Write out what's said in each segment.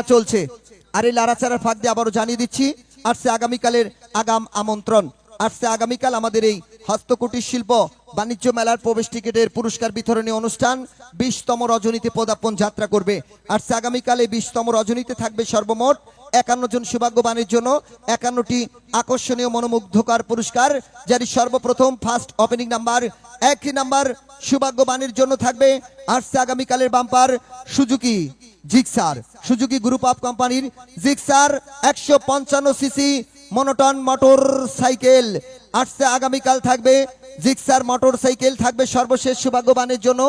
লাড়াচাড়া চলছে। আর এই লাড়াচাড়ার ফাঁক দিয়ে আবারও জানিয়ে দিচ্ছি, আসছে আগামীকালের আগাম আমন্ত্রণ। আসছে আগামীকাল আমাদের এই হস্তকুটির শিল্প, বাণিজ্য মেলার প্রবেশ টিকিটের পুরস্কার বিতরণী অনুষ্ঠান বিশতম রজনীতে পদার্পণ যাত্রা করবে। আসছে আগামীকাল এই বিশতম রজনীতে থাকবে সর্বমোট একান্ন জন সৌভাগ্যবানের জন্য একান্নটি আকর্ষণীয় মনোমুগ্ধকর পুরস্কার যার সর্বপ্রথম ফার্স্ট ওপেনিং নাম্বার একটি নাম্বার সৌভাগ্যবানের জন্য থাকবে। আসছে আগামীকালের bumper Suzuki. Gixxer. Suzuki group of কোম্পানির জিক্সার একশো পঞ্চান্ন সিসি মনোটন মোটর সাইকেল। আসছে, আগামীকাল থাকবে জিক্সার মোটর সাইকেল, থাকবে সর্বশেষ সৌভাগ্যবানের জন্য।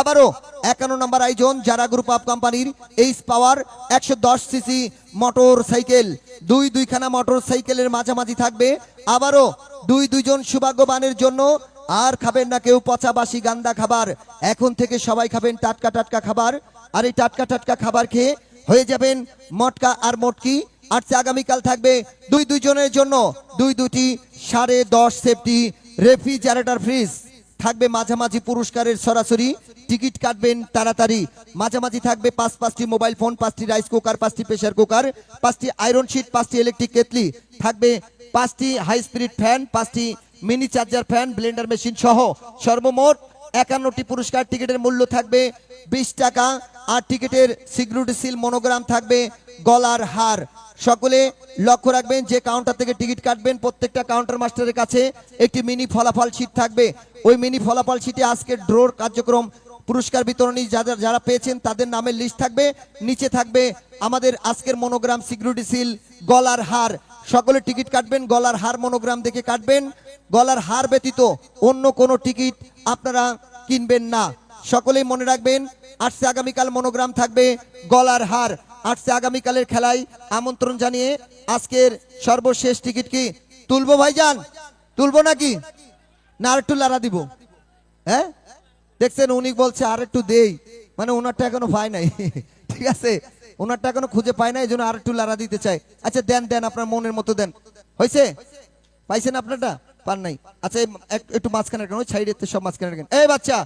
আবারও একান্ন নম্বর আয়োজন, যারা গ্রুপ অফ কোম্পানির এইচ পাওয়ার একশো দশ সিসি মোটর সাইকেল। দুই দুইখানা মোটর সাইকেলের মাঝামাঝি থাকবে। আবারও দুই দুইজন সৌভাগ্যবানের জন্য আর খাবেন না কেউ পচাবাসি গান্দা খাবার। এখন থেকে সবাই খাবেন টাটকা টাটকা খাবার। আর এই টাটকা টাটকা খাবার খেয়ে হয়ে যাবেন মটকা আর মটকি। আর আগামীকাল থাকবে দুই দুইজনের জন্য। দুই দুটি, সাড়ে দশ সেফটি রেফ্রিজারেটর ফ্রিজ। থাকবে মাঝামাঝি পুরস্কারের সরাসরি। টিকিট কাটবেন তাড়াতাড়ি। মাঝামাঝি থাকবে পাঁচ, পাঁচটি মোবাইল ফোন, পাঁচটি রাইস কুকার, পাঁচটি প্রেসার কুকার, পাঁচটি আয়রন শিট, পাঁচটি ইলেকট্রিক কেতলি থাকবে পাঁচটি হাই স্পিড ফ্যান, পাঁচটি mini charger fan blender machine সহ সর্বমোট একান্নটি পুরস্কার টিকিটের মূল্য থাকবে বিশ টাকা। আর টিকিটের সিকিউরিটি সিল মনোগ্রাম থাকবে গলার হার। সকলে লক্ষ্য রাখবেন যে কাউন্টার থেকে টিকিট কাটবেন প্রত্যেকটা কাউন্টার মাস্টারের কাছে একটি মিনি ফলাফল শীট থাকবে। ওই মিনি ফলাফল শীটে আজকের ড্রোর কার্যক্রম পুরস্কার বিতরণী যারা যারা পেয়েছেন তাদের নামের লিস্ট থাকবে। নিচে থাকবে আমাদের আজকের মনোগ্রাম সিকিউরিটি সিল গলার হার। সকলে টিকিট কাটবেন, গলার হার মনোগ্রাম দেখে কাটবেন। গলার হার ব্যতীত অন্য কোনো টিকিট আপনারা কিনবেন না। সকলেই মনে রাখবেন, আসছে আগামীকাল মনোগ্রাম থাকবে, গলার হার। আসছে আগামীকালের খেলায় আমন্ত্রণ জানিয়ে আজকের সর্বশেষ টিকিট কি? তুলবো ভাইজান? তুলবো নাকি? না আর একটু লাড়া দিব। হ্যাঁ? দেখছেন, উনি বলছে আর একটু দেই। মানে ওনারটা এখনও পায় নাই। ঠিক আছে? ওনারটা কোনো খুঁজে পায় না, এই জন্য আর একটু লাড়া দিতে চাই আচ্ছা দেন দেন, আপনার মনের মতো দেন। হয়েছে? পাইছেন আপনারটা? পান নাই। আচ্ছা একটু মাঝখানে রাখেন, ওই সাইডে সব মাঝখানে রাখেন। এই বাচ্চা!